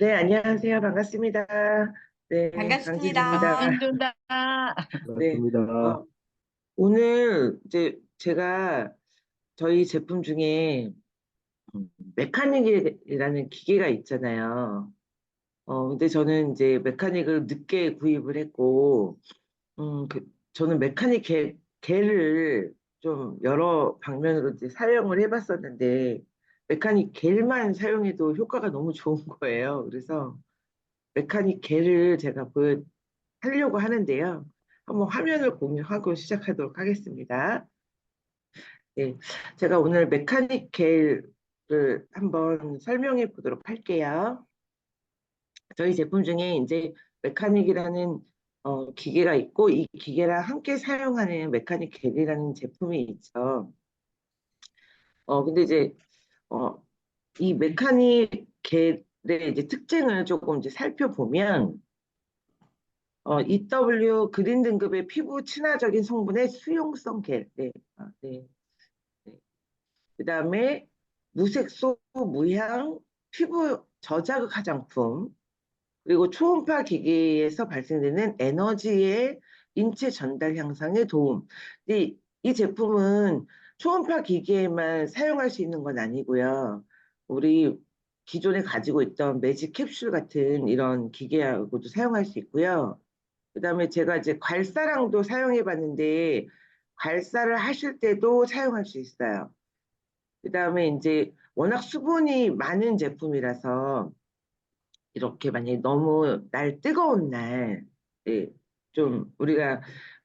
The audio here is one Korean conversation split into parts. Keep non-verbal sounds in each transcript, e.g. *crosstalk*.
네, 안녕하세요. 반갑습니다. 네, 반갑습니다. 반갑습니다. 네, 반갑습니다. 어, 오늘 이제 제가 저희 제품 중에 음, 메카닉이라는 기계가 있잖아요. 어, 근데 저는 이제 메카닉을 늦게 구입을 했고, 음, 그, 저는 메카닉 개, 개를 좀 여러 방면으로 이제 사용을 해봤었는데, 메카닉 겔만 사용해도 효과가 너무 좋은 거예요. 그래서 메카닉 겔을 제가 보여 하려고 하는데요. 한번 화면을 공유하고 시작하도록 하겠습니다. 네, 제가 오늘 메카닉 겔을 한번 설명해 보도록 할게요. 저희 제품 중에 이제 메카닉이라는 어, 기계가 있고 이 기계랑 함께 사용하는 메카닉 겔이라는 제품이 있죠. 어, 근데 이제 어, 이 메카닉 겔의 이제 특징을 조금 이제 살펴보면 어, EW 그린 등급의 피부 친화적인 성분의 수용성 겔, 네, 아, 네, 네. 그 다음에 무색소, 무향, 피부 저자극 화장품, 그리고 초음파 기기에서 발생되는 에너지의 인체 전달 향상에 도움. 근데 이 제품은 초음파 기기에만 사용할 수 있는 건 아니고요. 우리 기존에 가지고 있던 매직 캡슐 같은 이런 기계하고도 사용할 수 있고요. 그 다음에 제가 이제 괄사랑도 사용해 봤는데, 괄사를 하실 때도 사용할 수 있어요. 그 다음에 이제 워낙 수분이 많은 제품이라서, 이렇게 만약에 너무 날 뜨거운 날, 예, 좀 우리가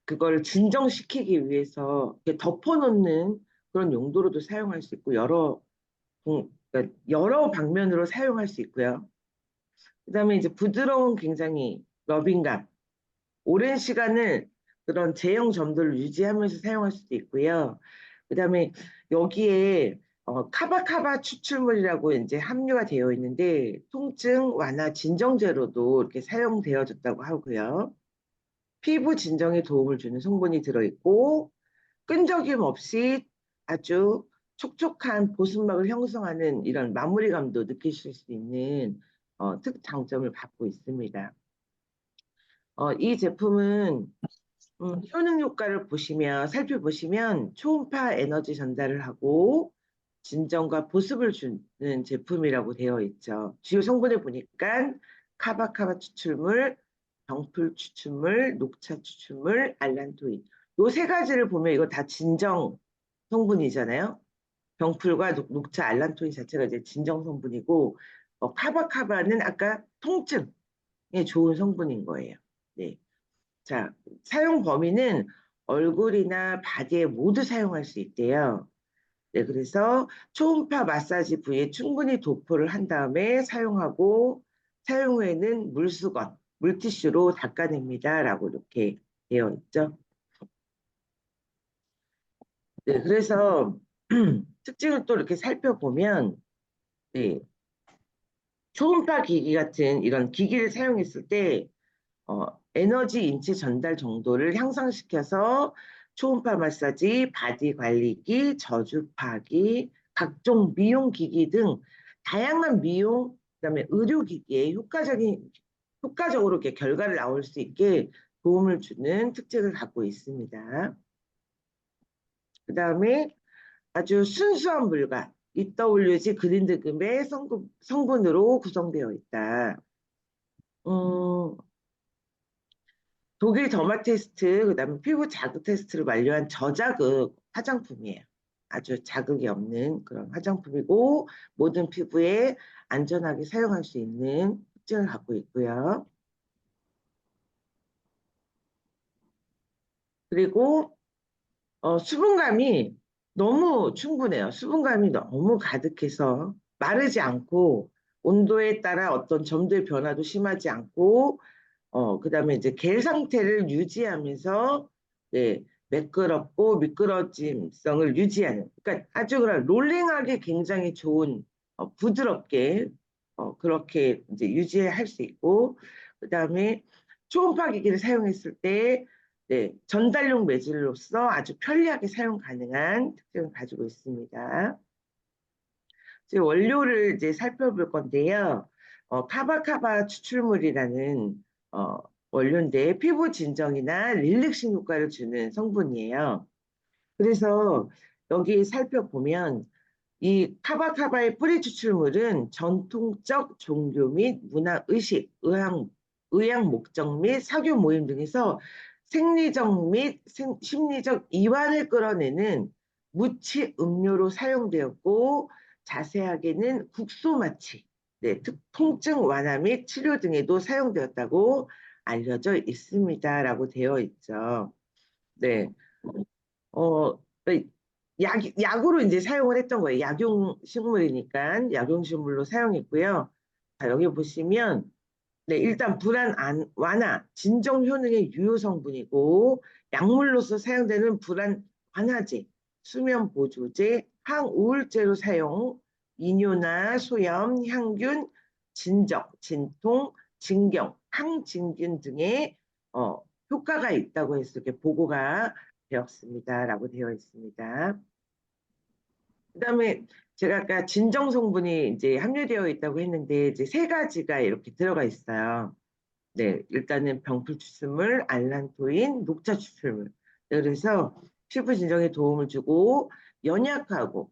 그걸 진정시키기 위해서 덮어놓는 그런 용도로도 사용할 수 있고, 여러, 공- 그러니까 여러 방면으로 사용할 수 있고요. 그 다음에 이제 부드러운 굉장히 러빙감, 오랜 시간을 그런 제형 점도를 유지하면서 사용할 수도 있고요. 그 다음에 여기에 어, 카바카바 추출물이라고 이제 함유가 되어 있는데 통증 완화 진정제로도 이렇게 사용되어졌다고 하고요. 피부 진정에 도움을 주는 성분이 들어있고 끈적임 없이 아주 촉촉한 보습막을 형성하는 이런 마무리감도 느끼실 수 있는 어, 특장점을 갖고 있습니다. 어, 이 제품은 음, 효능 효과를 보시면 살펴보시면 초음파 에너지 전달을 하고 진정과 보습을 주는 제품이라고 되어 있죠. 주요 성분을 보니까 카바카바 추출물, 병풀 추출물, 녹차 추출물, 알란토인 요 세 가지를 보면 이거 다 진정 성분이잖아요. 병풀과 녹, 녹차, 알란토인 자체가 이제 진정 성분이고 어, 카바카바는 아까 통증에 좋은 성분인 거예요. 네. 자, 사용 범위는 얼굴이나 바디에 모두 사용할 수 있대요. 네, 그래서 초음파 마사지 부위에 충분히 도포를 한 다음에 사용하고 사용 후에는 물수건, 물티슈로 닦아냅니다. 라고 이렇게 되어 있죠. 네, 그래서 *clears throat* 특징을 또 이렇게 살펴보면 네, 초음파 기기 같은 이런 기기를 사용했을 때 어, 에너지 인체 전달 정도를 향상시켜서 초음파 마사지, 바디 관리기, 저주파기, 각종 미용 기기 등 다양한 미용, 그다음에 의료 기기에 효과적인 효과적으로 이렇게 결과를 나올 수 있게 도움을 주는 특징을 갖고 있습니다. 그 다음에 아주 순수한 물과 EWG 그린 등급의 성분, 성분으로 구성되어 있다. 음, 독일 더마 테스트, 그 다음에 피부 자극 테스트를 완료한 저자극 화장품이에요. 아주 자극이 없는 그런 화장품이고 모든 피부에 안전하게 사용할 수 있는 갖고 있고요. 그리고 어, 수분감이 너무 충분해요. 수분감이 너무 가득해서 마르지 않고 온도에 따라 어떤 점도의 변화도 심하지 않고 어, 그 다음에 이제 겔 상태를 유지하면서, 네, 매끄럽고 미끄러짐성을 유지하는, 그러니까 아주 그런 롤링하기 굉장히 좋은, 어, 부드럽게, 어, 그렇게 이제 유지할 수 있고, 그 다음에 초음파 기기를 사용했을 때, 네, 전달용 매질로서 아주 편리하게 사용 가능한 특징을 가지고 있습니다. 이제 원료를 이제 살펴볼 건데요. 어, 카바카바 추출물이라는 어, 원료인데 피부 진정이나 릴렉싱 효과를 주는 성분이에요. 그래서 여기 살펴보면 이 카바카바의 뿌리 추출물은 전통적 종교 및 문화 의식, 의학, 의학 목적 및 사교 모임 등에서 생리적 및 생- 심리적 이완을 끌어내는 무치 음료로 사용되었고 자세하게는 국소 마취, 네, 특- 통증 완화 및 치료 등에도 사용되었다고 알려져 있습니다라고 되어 있죠. 네. 어, 약, 약으로 이제 사용을 했던 거예요. 약용 식물이니까 약용 식물로 사용했고요. 자, 여기 보시면 네, 일단 불안 안, 완화, 진정 효능의 유효 성분이고 약물로서 사용되는 불안 완화제, 수면 보조제, 항우울제로 사용, 이뇨나 소염, 향균, 진적, 진통, 진경, 항진균 등의 어, 효과가 있다고 해서 이렇게 보고가 되었습니다 라고 되어 있습니다. 그 다음에 제가 아까 진정 성분이 이제 함유되어 있다고 했는데 이제 세 가지가 이렇게 들어가 있어요. 네, 일단은 병풀 추출물, 알란토인, 녹차 추출물. 네, 그래서 피부 진정에 도움을 주고 연약하고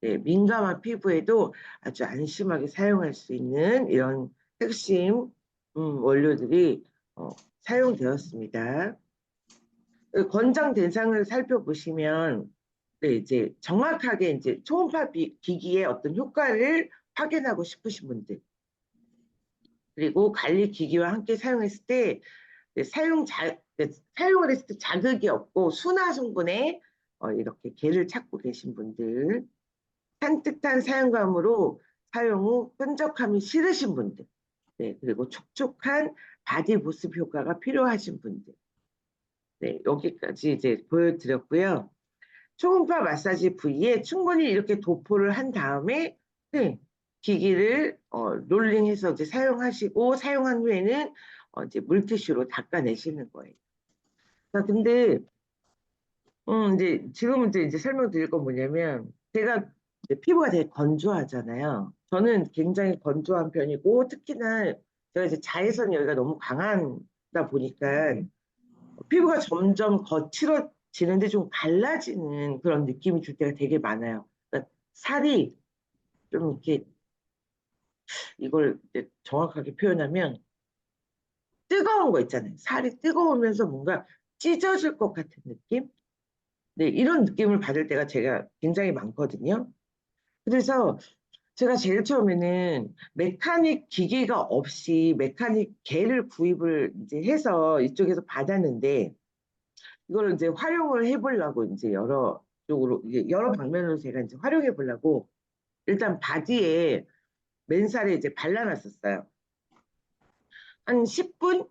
네, 민감한 피부에도 아주 안심하게 사용할 수 있는 이런 핵심 음, 원료들이 어, 사용되었습니다. 그 권장 대상을 살펴보시면 네, 이제 정확하게 이제 초음파 비- 기기의 어떤 효과를 확인하고 싶으신 분들. 그리고 관리 기기와 함께 사용했을 때 네, 사용 자, 네, 사용을 했을 때 자극이 없고 순화 성분에 어, 이렇게 개를 찾고 계신 분들. 산뜻한 사용감으로 사용 후 끈적함이 싫으신 분들. 네, 그리고 촉촉한 바디 보습 효과가 필요하신 분들 네, 여기까지 이제 보여드렸고요. 초음파 마사지 부위에 충분히 이렇게 도포를 한 다음에 네, 기기를 어, 롤링해서 이제 사용하시고 사용한 후에는 어, 이제 물티슈로 닦아내시는 거예요. 자, 근데 음, 이제 지금 이제 설명드릴 건 뭐냐면 제가 피부가 되게 건조하잖아요. 저는 굉장히 건조한 편이고 특히나 제가 이제 자외선 여기가 너무 강하다 보니까 피부가 점점 거칠어지는데 좀 갈라지는 그런 느낌이 줄 때가 되게 많아요. 그러니까 살이 좀 이렇게 이걸 정확하게 표현하면 뜨거운 거 있잖아요. 살이 뜨거우면서 뭔가 찢어질 것 같은 느낌? 네, 이런 느낌을 받을 때가 제가 굉장히 많거든요. 그래서 제가 제일 처음에는 메카닉 기계가 없이 메카닉 개를 구입을 이제 해서 이쪽에서 받았는데 이걸 이제 활용을 해보려고 이제 여러 쪽으로 여러 방면으로 제가 이제 활용해 보려고 일단 바디에 맨살에 이제 발라놨었어요. 한 10분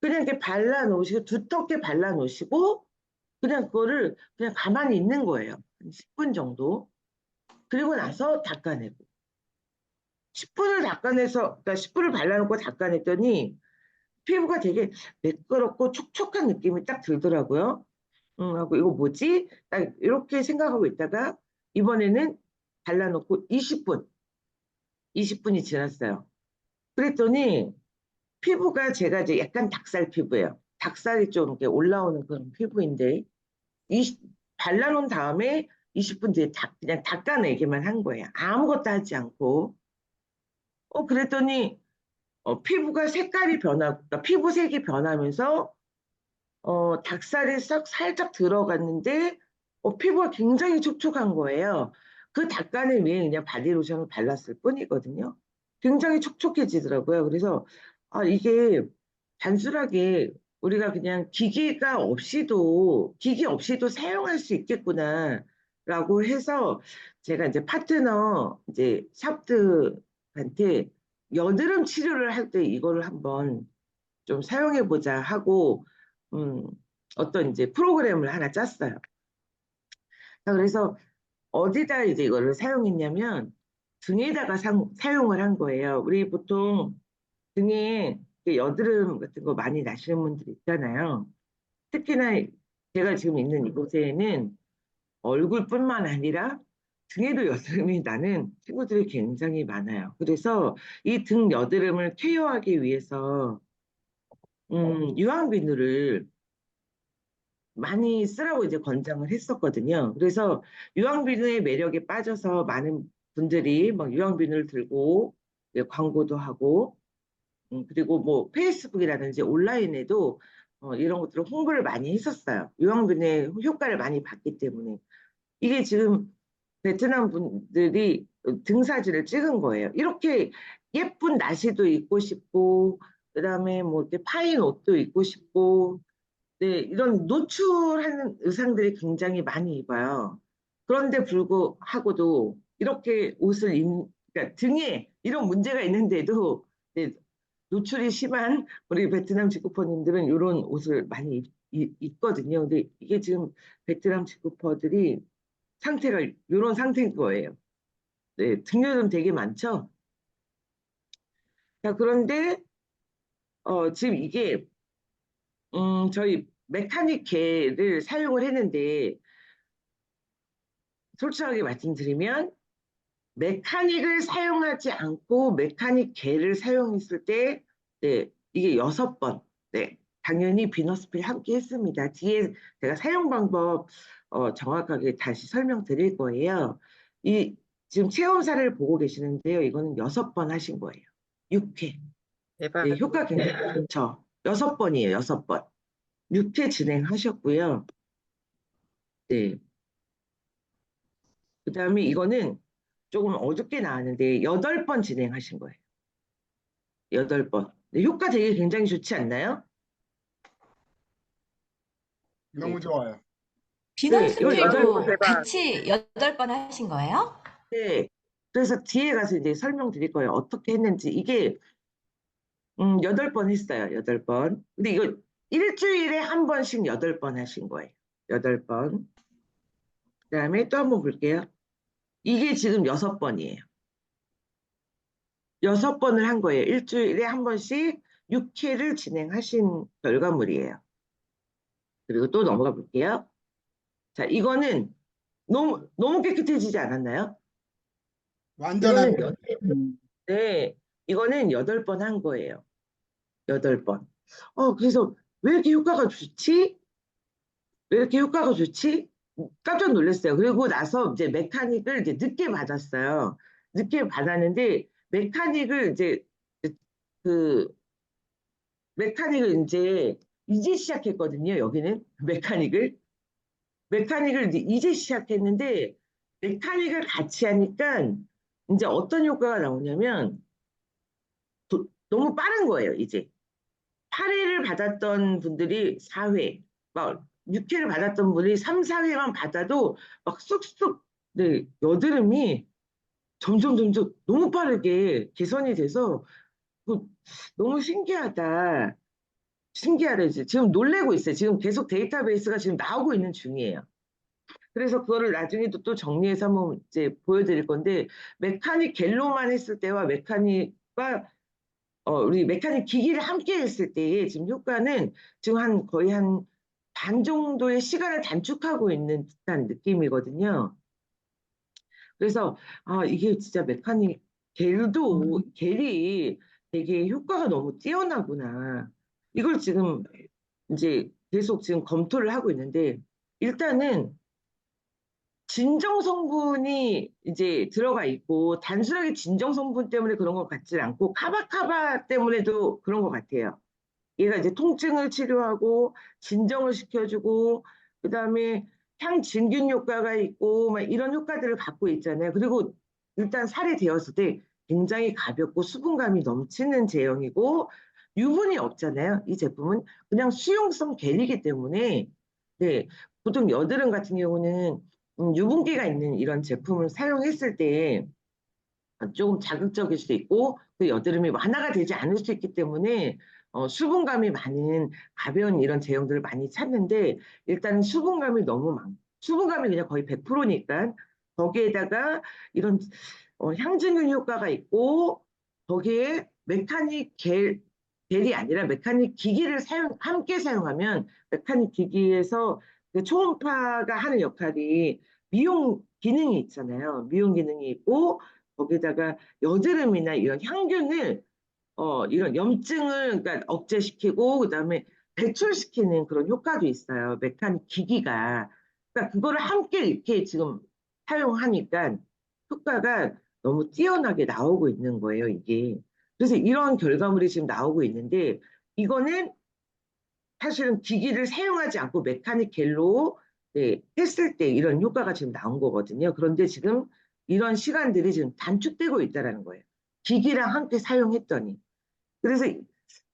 그냥 이렇게 발라놓으시고 두텁게 발라놓으시고 그냥 그거를 그냥 가만히 있는 거예요. 한 10분 정도. 그리고 나서 닦아내고. 10분을 닦아내서, 그러니까 10분을 발라놓고 닦아냈더니 피부가 되게 매끄럽고 촉촉한 느낌이 딱 들더라고요. 음, 하고 이거 뭐지? 딱 이렇게 생각하고 있다가 이번에는 발라놓고 20분, 20분이 지났어요. 그랬더니 피부가 제가 이제 약간 닭살 피부예요. 닭살이 좀 이렇게 올라오는 그런 피부인데 이 발라놓은 다음에 20분 뒤에 다, 그냥 닦아내기만 한 거예요. 아무것도 하지 않고. 어, 그랬더니 어, 피부가 색깔이 변하고, 그러니까 피부색이 변하면서 어, 닭살이 싹 살짝 들어갔는데 어, 피부가 굉장히 촉촉한 거예요. 그 닭간을 위해 그냥 바디로션을 발랐을 뿐이거든요. 굉장히 촉촉해지더라고요. 그래서 아, 이게 단순하게 우리가 그냥 기기가 없이도 기기 없이도 사용할 수 있겠구나 라고 해서 제가 이제 파트너 이제 샵들한테 여드름 치료를 할 때 이거를 한번 좀 사용해 보자 하고 음, 어떤 이제 프로그램을 하나 짰어요. 자, 그래서 어디다 이제 이거를 사용했냐면 등에다가 상- 사용을 한 거예요. 우리 보통 등에 여드름 같은 거 많이 나시는 분들 있잖아요. 특히나 제가 지금 있는 이곳에는 얼굴뿐만 아니라 등에도 여드름이 나는 친구들이 굉장히 많아요. 그래서 이 등 여드름을 케어하기 위해서 음, 유황 비누를 많이 쓰라고 이제 권장을 했었거든요. 그래서 유황 비누의 매력에 빠져서 많은 분들이 막 유황 비누를 들고 광고도 하고 음, 그리고 뭐 페이스북이라든지 온라인에도 어, 이런 것들을 홍보를 많이 했었어요. 유황 비누의 효과를 많이 봤기 때문에 이게 지금 베트남 분들이 등사진을 찍은 거예요. 이렇게 예쁜 나시도 입고 싶고, 그 다음에 뭐 이렇게 파인 옷도 입고 싶고, 네, 이런 노출하는 의상들이 굉장히 많이 입어요. 그런데 불구하고도 이렇게 옷을 입, 그러니까 등에 이런 문제가 있는데도 네, 노출이 심한 우리 베트남 직구퍼님들은 이런 옷을 많이 입, 입, 입거든요. 근데 이게 지금 베트남 직구퍼들이 상태가 이런 상태인 거예요. 네, 등여름 되게 많죠? 자, 그런데 어, 지금 이게 음, 저희 메카닉 개를 사용을 했는데 솔직하게 말씀드리면 메카닉을 사용하지 않고 메카닉 개를 사용했을 때 네, 이게 여섯 번 네, 당연히 비너스필 함께 했습니다. 뒤에 제가 사용 방법 어, 정확하게 다시 설명드릴 거예요. 이 지금 체험사를 보고 계시는데요. 이거는 여섯 번 하신 거예요. 6회. 대박. 네, 효과 굉장히 좋죠. 여섯 번이에요. 여섯 번. 6회 진행하셨고요. 네. 그 다음에 이거는 조금 어둡게 나왔는데 여덟 번 진행하신 거예요. 여덟 번. 네, 효과 되게 굉장히 좋지 않나요? 너무 좋아요. 네, 이거 여덟 번 대박. 같이 여덟 번 하신 거예요? 네. 그래서 뒤에 가서 이제 설명드릴 거예요. 어떻게 했는지. 이게, 음, 여덟 번 했어요. 여덟 번. 근데 이거 일주일에 한 번씩 여덟 번 하신 거예요. 여덟 번. 그 다음에 또 한번 볼게요. 이게 지금 여섯 번이에요. 여섯 번을 한 거예요. 일주일에 한 번씩 6회를 진행하신 결과물이에요. 그리고 또 넘어가 볼게요. 자, 이거는 너무, 너무 깨끗해지지 않았나요? 완전하게 이거는 여- 네, 이거는 여덟 번 한 거예요. 여덟 번. 어, 그래서 왜 이렇게 효과가 좋지? 왜 이렇게 효과가 좋지? 깜짝 놀랐어요. 그리고 나서 이제 메카닉을 이제 늦게 받았어요. 늦게 받았는데 메카닉을 이제 그 메카닉을 이제 이제 시작했거든요. 여기는 *laughs* 메카닉을 메카닉을 이제 시작했는데 메카닉을 같이 하니까 이제 어떤 효과가 나오냐면 도- 너무 빠른 거예요, 이제. 8회를 받았던 분들이 4회, 막 6회를 받았던 분이 3, 4회만 받아도 막 쑥쑥 네, 여드름이 점점 점점 너무 빠르게 개선이 돼서 그 너무 신기하다. 이제 지금 놀래고 있어요. 지금 계속 데이터베이스가 지금 나오고 있는 중이에요. 그래서 그거를 나중에도 또 정리해서 한번 이제 보여드릴 건데 메카닉 갤로만 했을 때와 메카닉과 어, 우리 메카닉 기기를 함께 했을 때의 지금 효과는 지금 한 거의 한 반 정도의 시간을 단축하고 있는 듯한 느낌이거든요. 그래서 아 이게 진짜 메카닉 겔도 겔이 되게 효과가 너무 뛰어나구나. 이걸 지금 이제 계속 지금 검토를 하고 있는데 일단은 진정 성분이 이제 들어가 있고 단순하게 진정 성분 때문에 그런 것 같지 않고 카바카바 때문에도 그런 것 같아요. 얘가 이제 통증을 치료하고 진정을 시켜주고 그다음에 향진균 효과가 있고 막 이런 효과들을 갖고 있잖아요. 그리고 일단 살이 되었을 때 굉장히 가볍고 수분감이 넘치는 제형이고 유분이 없잖아요. 이 제품은 그냥 수용성 겔이기 때문에 네 보통 여드름 같은 경우는 음, 유분기가 있는 이런 제품을 사용했을 때 조금 자극적일 수도 있고 그 여드름이 완화가 되지 않을 수 있기 때문에 어, 수분감이 많은 가벼운 이런 제형들을 많이 찾는데 일단 수분감이 너무 많, 수분감이 그냥 거의 100%니까 거기에다가 이런 어, 향진균 효과가 있고 거기에 메카닉 겔, 겔이 아니라 메카닉 기기를 사용, 함께 사용하면 메카닉 기기에서 그 초음파가 하는 역할이 미용 기능이 있잖아요. 미용 기능이 있고 거기다가 여드름이나 이런 향균을 어, 이런 염증을 그러니까 억제시키고 그다음에 배출시키는 그런 효과도 있어요. 메카닉 기기가. 그러니까 그거를 함께 이렇게 지금 사용하니까 효과가 너무 뛰어나게 나오고 있는 거예요, 이게. 그래서 이런 결과물이 지금 나오고 있는데 이거는 사실은 기기를 사용하지 않고 메카닉 겔로 네, 했을 때 이런 효과가 지금 나온 거거든요. 그런데 지금 이런 시간들이 지금 단축되고 있다라는 거예요. 기기랑 함께 사용했더니. 그래서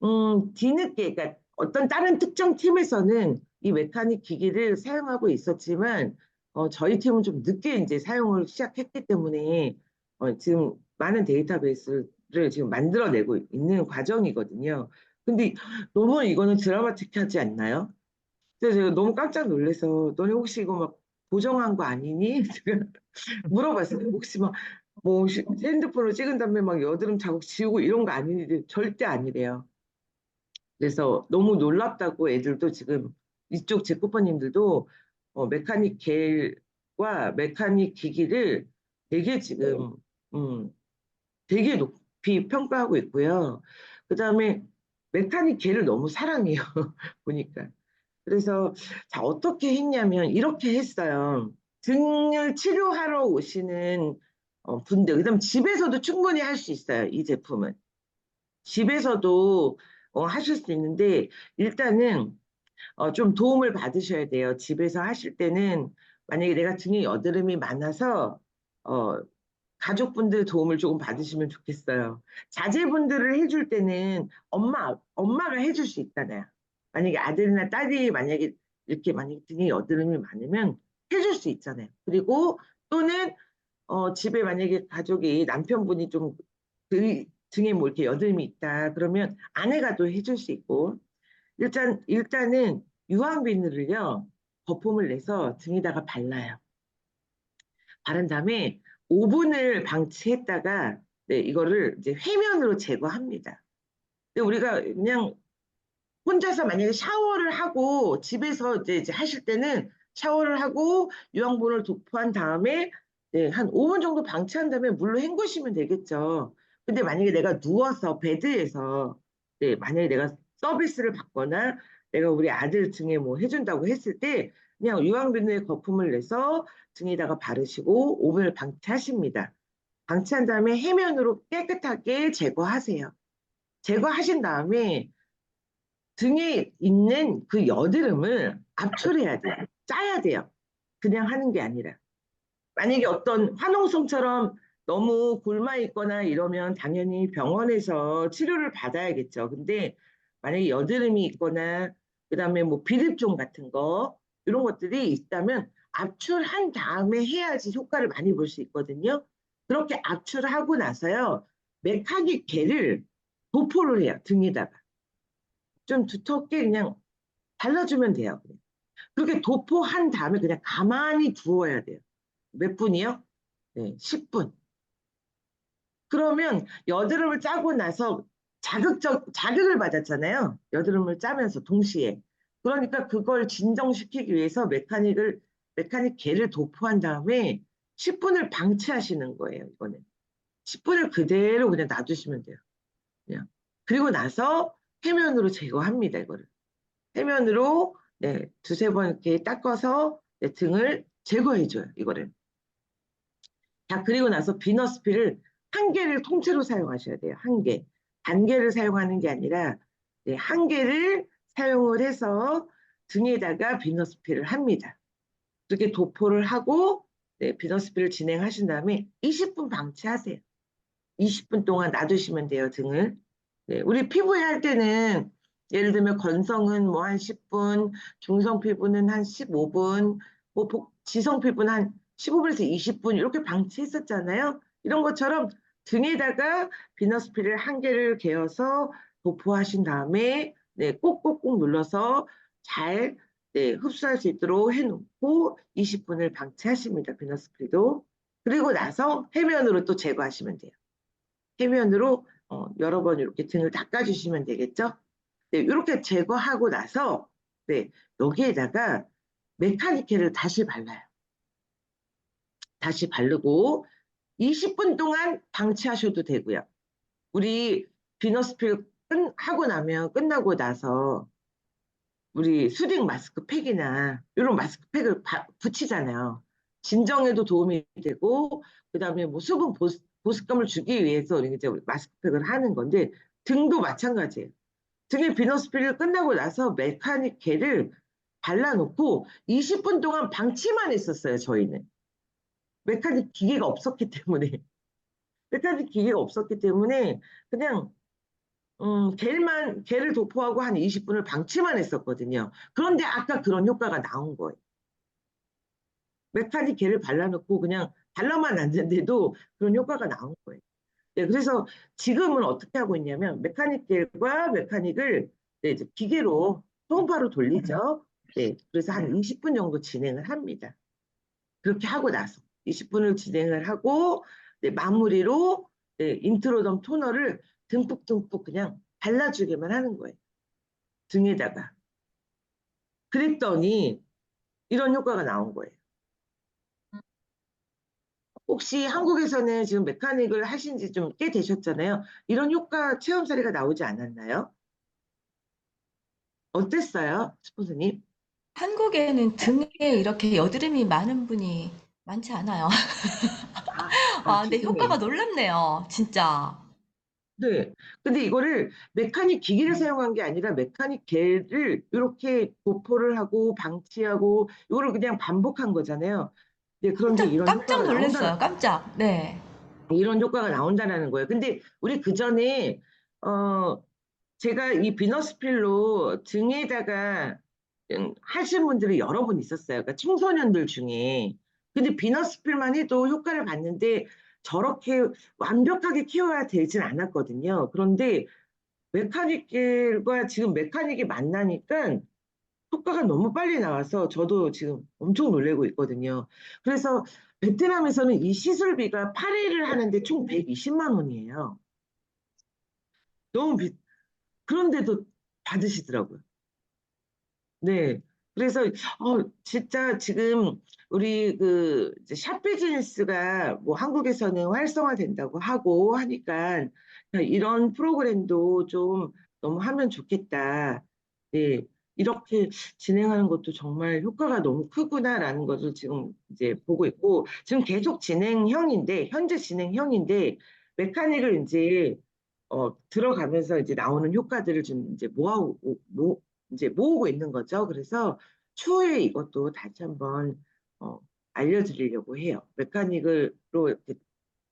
음, 뒤늦게, 그러니까 어떤 다른 특정 팀에서는 이 메카닉 기기를 사용하고 있었지만, 어, 저희 팀은 좀 늦게 이제 사용을 시작했기 때문에, 어, 지금 많은 데이터베이스를 지금 만들어내고 있는 과정이거든요. 근데 너무 이거는 드라마틱하지 않나요? 그래서 제가 너무 깜짝 놀라서, 너네 혹시 이거 막 보정한 거 아니니? *laughs* 제가 물어봤어요. 혹시 막, 뭐, 시- 핸드폰으로 찍은 다음에 막 여드름 자국 지우고 이런 거 아니니? 절대 아니래요. 그래서 너무 놀랍다고 애들도 지금 이쪽 제 쿠퍼님들도 어, 메카닉 겔과 메카닉 기기를 되게 지금 음, 되게 높이 평가하고 있고요. 그 다음에 메카닉 겔을 너무 사랑해요. *laughs* 보니까. 그래서 자 어떻게 했냐면 이렇게 했어요. 등을 치료하러 오시는 어, 분들, 그다음 집에서도 충분히 할 수 있어요. 이 제품은 집에서도 어, 하실 수 있는데 일단은 어, 좀 도움을 받으셔야 돼요. 집에서 하실 때는 만약에 내가 등에 여드름이 많아서 어, 가족분들 도움을 조금 받으시면 좋겠어요. 자제분들을 해줄 때는 엄마, 엄마가 해줄 수 있잖아요. 만약에 아들이나 딸이 만약에 이렇게 만약에 등에 여드름이 많으면 해줄 수 있잖아요. 그리고 또는 어, 집에 만약에 가족이 남편분이 좀 그, 등에 뭐 이렇게 여드름이 있다 그러면 아내가 또 해줄 수 있고 일단 일단은 유황 비누를요 거품을 내서 등에다가 발라요. 바른 다음에 5분을 방치했다가 네, 이거를 이제 회면으로 제거합니다. 근데 우리가 그냥 혼자서 만약에 샤워를 하고 집에서 이제, 이제 하실 때는 샤워를 하고 유황분을 도포한 다음에 네, 한 5분 정도 방치한 다음에 물로 헹구시면 되겠죠. 근데 만약에 내가 누워서 베드에서 네, 만약에 내가 서비스를 받거나 내가 우리 아들 등에 뭐 해준다고 했을 때 그냥 유황비누에 거품을 내서 등에다가 바르시고 5분을 방치하십니다. 방치한 다음에 해면으로 깨끗하게 제거하세요. 제거하신 다음에 등에 있는 그 여드름을 압출해야 돼요. 짜야 돼요. 그냥 하는 게 아니라. 만약에 어떤 화농성처럼 너무 곪아 있거나 이러면 당연히 병원에서 치료를 받아야겠죠. 근데 만약에 여드름이 있거나 그다음에 뭐 비립종 같은 거 이런 것들이 있다면 압출한 다음에 해야지 효과를 많이 볼 수 있거든요. 그렇게 압출하고 나서요. 메카닉 겔을 도포를 해요. 등에다가. 좀 두텁게 그냥 발라주면 돼요. 그냥. 그렇게 도포한 다음에 그냥 가만히 두어야 돼요. 몇 분이요? 네, 10분. 그러면 여드름을 짜고 나서 자극적, 자극을 받았잖아요. 여드름을 짜면서 동시에. 그러니까 그걸 진정시키기 위해서 메카닉을, 메카닉 겔을 도포한 다음에 10분을 방치하시는 거예요, 이거는. 10분을 그대로 그냥 놔두시면 돼요. 그냥. 그리고 나서 해면으로 제거합니다, 이거를. 해면으로, 네, 두세 번 이렇게 닦아서 네, 등을 제거해줘요, 이거를. 자, 그리고 나서 비너스피를 한 개를 통째로 사용하셔야 돼요. 한 개. 반 개를 사용하는 게 아니라 네, 한 개를 사용을 해서 등에다가 비너스피를 합니다. 그렇게 도포를 하고 네, 비너스피를 진행하신 다음에 20분 방치하세요. 20분 동안 놔두시면 돼요, 등을. 네, 우리 피부에 할 때는 예를 들면 건성은 뭐 한 10분, 중성 피부는 한 15분, 뭐 복- 지성 피부는 한 15분에서 20분 이렇게 방치했었잖아요. 이런 것처럼 등에다가 비너스피를 한 개를 개어서 도포하신 다음에 네, 꼭꼭꼭 눌러서 잘 네, 흡수할 수 있도록 해놓고 20분을 방치하십니다. 비너스피도. 그리고 나서 해면으로 또 제거하시면 돼요. 해면으로 어, 여러 번 이렇게 등을 닦아주시면 되겠죠. 네, 이렇게 제거하고 나서 네, 여기에다가 메카니켈을 다시 발라요. 다시 바르고 20분 동안 방치하셔도 되고요. 우리 비너스필 끝, 하고 나면 끝나고 나서 우리 수딩 마스크팩이나 이런 마스크팩을 바- 붙이잖아요. 진정에도 도움이 되고 그 다음에 뭐 수분 보습, 보습감을 주기 위해서 이제 마스크팩을 하는 건데 등도 마찬가지예요. 등에 비너스필을 끝나고 나서 메카닉 겔을 발라놓고 20분 동안 방치만 했었어요, 저희는. 메카닉 기계가 없었기 때문에. *laughs* 메카닉 기계가 없었기 때문에 그냥 음, 겔만, 겔을 도포하고 한 20분을 방치만 했었거든요. 그런데 아까 그런 효과가 나온 거예요. 메카닉 겔을 발라놓고 그냥 발라만 놨는데도 그런 효과가 나온 거예요. 네, 그래서 지금은 어떻게 하고 있냐면 메카닉 겔과 메카닉을 네, 이제 기계로 초음파로 돌리죠. 네, 그래서 한 20분 정도 진행을 합니다. 그렇게 하고 나서 20분을 진행을 하고 네, 마무리로 네, 인트로덤 토너를 듬뿍듬뿍 그냥 발라주기만 하는 거예요. 등에다가. 그랬더니 이런 효과가 나온 거예요. 혹시 한국에서는 지금 메카닉을 하신 지 좀 꽤 되셨잖아요. 이런 효과 체험 사례가 나오지 않았나요? 어땠어요, 스폰서님? 한국에는 등에 이렇게 여드름이 많은 분이 많지 않아요. 아, *laughs* 아, 근데 죄송해요. 효과가 놀랍네요. 진짜. 네. 근데 이거를 메카닉 기기를 사용한 게 아니라 메카닉 겔을 이렇게 도포를 하고 방치하고 이거를 그냥 반복한 거잖아요. 네, 그런데 깜짝, 이런 깜짝 효과가 놀랐어요. 나온다, 깜짝. 네. 이런 효과가 나온다는 거예요. 근데 우리 그 전에 어 제가 이 비너스 필로 등에다가 음, 하신 분들이 여러 분 있었어요. 그러니까 청소년들 중에. 근데 비너스필만 해도 효과를 봤는데 저렇게 완벽하게 케어가 되진 않았거든요. 그런데 메카닉과 지금 메카닉이 만나니까 효과가 너무 빨리 나와서 저도 지금 엄청 놀래고 있거든요. 그래서 베트남에서는 이 시술비가 8회를 하는데 총 120만 원이에요. 너무 비, 그런데도 받으시더라고요. 네. 그래서 어 진짜 지금 우리 그 샵 비즈니스가 뭐 한국에서는 활성화된다고 하고 하니까 이런 프로그램도 좀 너무 하면 좋겠다. 네. 이렇게 진행하는 것도 정말 효과가 너무 크구나라는 것을 지금 이제 보고 있고 지금 계속 진행형인데 현재 진행형인데 메카닉을 이제 어, 들어가면서 이제 나오는 효과들을 좀 이제 모아오, 모, 이제 모으고 있는 거죠. 그래서 추후에 이것도 다시 한번 어, 알려드리려고 해요. 메카닉으로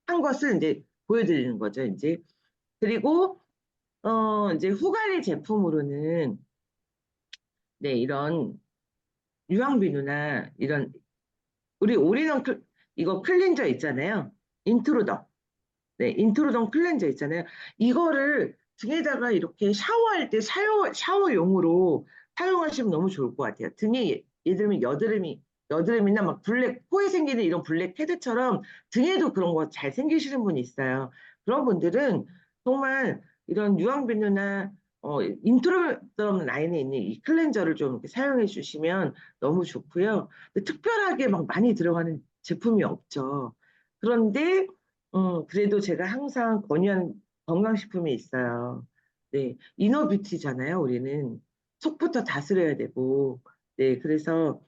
한 것을 이제 보여드리는 거죠. 이제 그리고 어, 이제 후갈리 제품으로는 네 이런 유황비누나 이런 우리 올인원 클, 이거 클렌저 있잖아요. 인트로더. 네, 인트로던 클렌저 있잖아요. 이거를 등에다가 이렇게 샤워할 때 샤워, 샤워용으로 사용하시면 너무 좋을 것 같아요. 등에 예- 예를 들면 여드름이, 여드름이나 막 블랙, 코에 생기는 이런 블랙 헤드처럼 등에도 그런 거 잘 생기시는 분이 있어요. 그런 분들은 정말 이런 유황 비누나 어, 인트로던 라인에 있는 이 클렌저를 좀 이렇게 사용해 주시면 너무 좋고요. 특별하게 막 많이 들어가는 제품이 없죠. 그런데 음, 그래도 제가 항상 권유하는 건강식품이 있어요. 네, 이너뷰티잖아요, 우리는. 속부터 다스려야 되고. 네, 그래서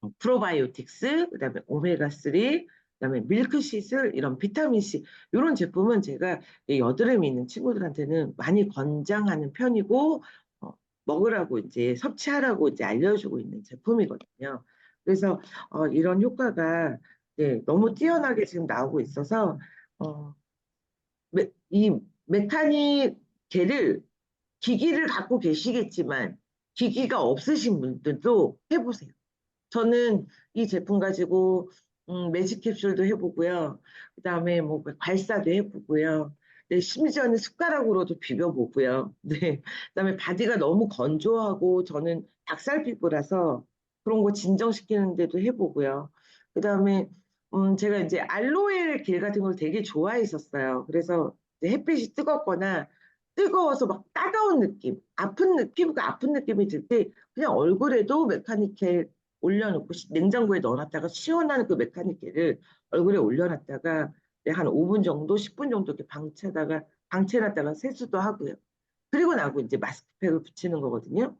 어, 프로바이오틱스, 그다음에 오메가 3, 그다음에 밀크시슬, 이런 비타민C, 이런 제품은 제가 이 여드름이 있는 친구들한테는 많이 권장하는 편이고, 어, 먹으라고 이제 섭취하라고 이제 알려주고 있는 제품이거든요. 그래서 어, 이런 효과가 네, 너무 뛰어나게 지금 나오고 있어서 어, 메- 이 메카닉 겔을 기기를 갖고 계시겠지만 기기가 없으신 분들도 해보세요. 저는 이 제품 가지고 음, 매직 캡슐도 해보고요. 그 다음에 뭐 발사도 해보고요. 네, 심지어는 숟가락으로도 비벼보고요. 네, 그 다음에 바디가 너무 건조하고 저는 닭살 피부라서 그런 거 진정시키는데도 해보고요. 그 다음에 음, 제가 이제 알로에 겔 같은 걸 되게 좋아했었어요. 그래서 이제 햇빛이 뜨겁거나 뜨거워서 막 따가운 느낌, 아픈 느, 피부가 아픈 느낌이 들 때 그냥 얼굴에도 메카닉 겔 올려놓고 시- 냉장고에 넣어놨다가 시원한 그 메카닉 겔을 얼굴에 올려놨다가 네, 한 5분 정도, 10분 정도 이렇게 방치하다가 방치해놨다가 세수도 하고요. 그리고 나고 이제 마스크팩을 붙이는 거거든요.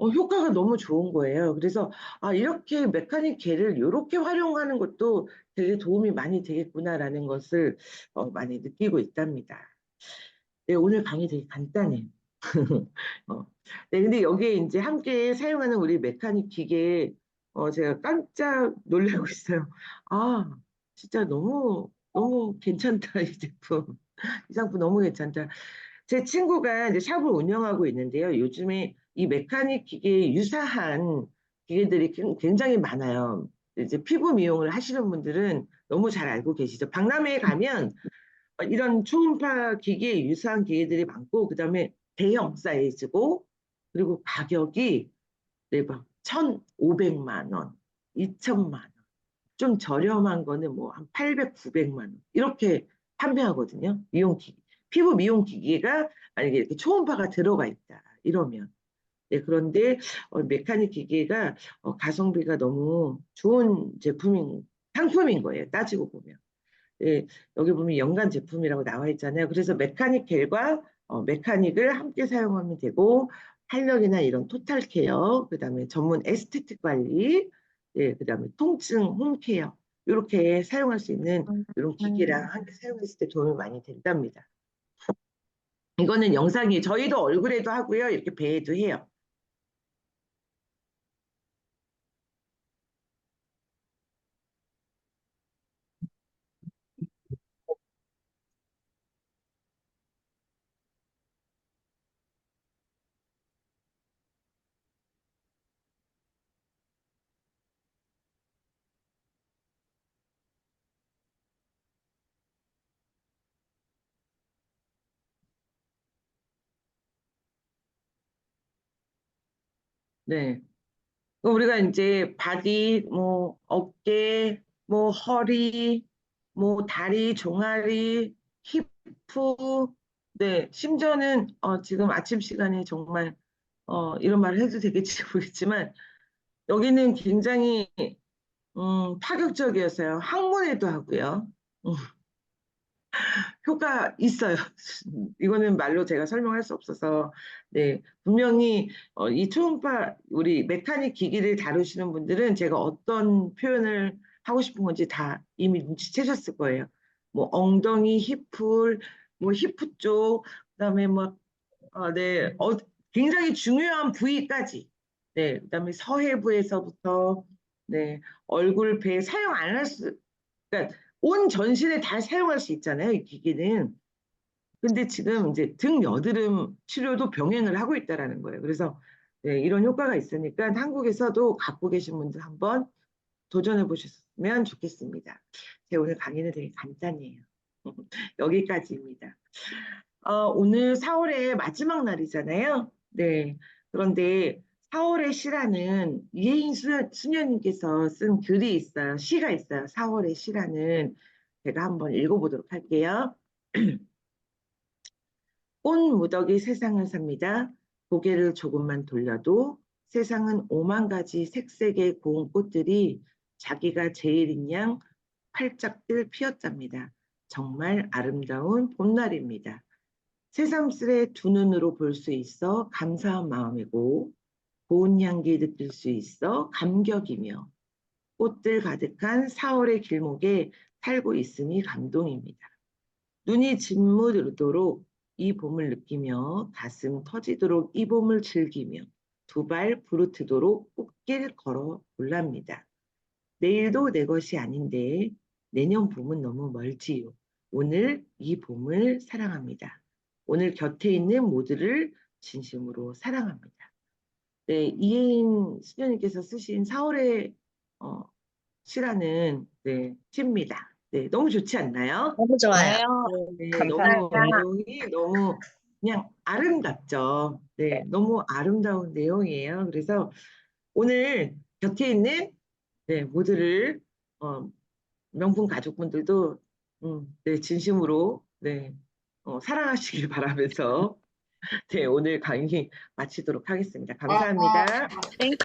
어, 효과가 너무 좋은 거예요. 그래서 아, 이렇게 메카닉 겔을 이렇게 활용하는 것도 되게 도움이 많이 되겠구나라는 것을 어, 많이 느끼고 있답니다. 네, 오늘 강의 되게 간단해요. *laughs* 어, 네, 근데 여기에 이제 함께 사용하는 우리 메카닉 기계, 어, 제가 깜짝 놀라고 있어요. 아, 진짜 너무, 너무 괜찮다, 이 제품. 이 상품 너무 괜찮다. 제 친구가 이제 샵을 운영하고 있는데요. 요즘에 이 메카닉 기계에 유사한 기계들이 굉- 굉장히 많아요. 이제 피부 미용을 하시는 분들은 너무 잘 알고 계시죠. 박람회에 가면 어, 이런 초음파 기계에 유사한 기계들이 많고, 그 다음에 대형 사이즈고, 그리고 가격이 네, 막 1,500만 원, 2천만 원, 좀 저렴한 거는 뭐 한 800, 900만 원, 이렇게 판매하거든요. 미용기기. 피부 미용기기가 만약에 이렇게 초음파가 들어가 있다, 이러면. 네, 그런데 어, 메카닉 기계가 어, 가성비가 너무 좋은 제품인, 상품인 거예요. 따지고 보면. 예, 여기 보면 연간 제품이라고 나와 있잖아요. 그래서 메카닉 겔과 어, 메카닉을 함께 사용하면 되고 탄력이나 이런 토탈 케어, 그 다음에 전문 에스테틱 관리, 예, 그 다음에 통증 홈 케어 이렇게 사용할 수 있는 이런 기기랑 함께 사용했을 때 도움이 많이 된답니다. 이거는 영상이 저희도 얼굴에도 하고요, 이렇게 배에도 해요. 네. 우리가 이제 바디, 뭐 어깨, 뭐 허리, 뭐 다리, 종아리, 히프, 네, 심지어는 어, 지금 아침 시간에 정말 어, 이런 말을 해도 되겠지 *laughs* 모르겠지만 여기는 굉장히 음, 파격적이었어요. 항문에도 하고요. 음, 효과 있어요. 이거는 말로 제가 설명할 수 없어서 네, 분명히 어, 이 초음파 우리 메카닉 기기를 다루시는 분들은 제가 어떤 표현을 하고 싶은 건지 다 이미 눈치채셨을 거예요. 뭐 엉덩이, 힙풀, 뭐 히프 쪽, 그다음에 뭐 어, 네, 어, 굉장히 중요한 부위까지. 네, 그다음에 서해부에서부터 네, 얼굴, 배 사용 안 할 수, 그러니까 온 전신에 다 사용할 수 있잖아요, 이 기기는. 근데 지금 이제 등 여드름 치료도 병행을 하고 있다라는 거예요. 그래서 네, 이런 효과가 있으니까 한국에서도 갖고 계신 분들 한번 도전해 보셨으면 좋겠습니다. 제 오늘 강의는 되게 간단해요. *laughs* 여기까지입니다. 어, 오늘 4월의 마지막 날이잖아요. 네. 그런데 4월의 시라는 이혜인 수- 수녀님께서 쓴 글이 있어요. 시가 있어요. 4월의 시라는 제가 한번 읽어보도록 할게요. *clears throat* 꽃 무더기 세상을 삽니다. 고개를 조금만 돌려도 세상은 오만 가지 색색의 고운 꽃들이 자기가 제일인 양 활짝들 피었답니다. 정말 아름다운 봄날입니다. 새삼스레 두 눈으로 볼 수 있어 감사한 마음이고 고운 향기 느낄 수 있어 감격이며 꽃들 가득한 4월의 길목에 살고 있으니 감동입니다. 눈이 짓무르도록 이 봄을 느끼며 가슴 터지도록 이 봄을 즐기며 두 발 부르트도록 꽃길 걸어 볼랍니다. 내일도 내 것이 아닌데 내년 봄은 너무 멀지요. 오늘 이 봄을 사랑합니다. 오늘 곁에 있는 모두를 진심으로 사랑합니다. 네, 이혜인 수녀님께서 쓰신 4월의 어, 시라는 네, 시입니다. 네, 너무 좋지 않나요? 너무 좋아요. 네, 감사합니다. 너무 내용이 너무 그냥 아름답죠. 네, 너무 아름다운 내용이에요. 그래서 오늘 곁에 있는 네, 모두를 어, 명품 가족분들도 음, 네, 진심으로 네, 어, 사랑하시길 바라면서 네, 오늘 강의 마치도록 하겠습니다. 감사합니다.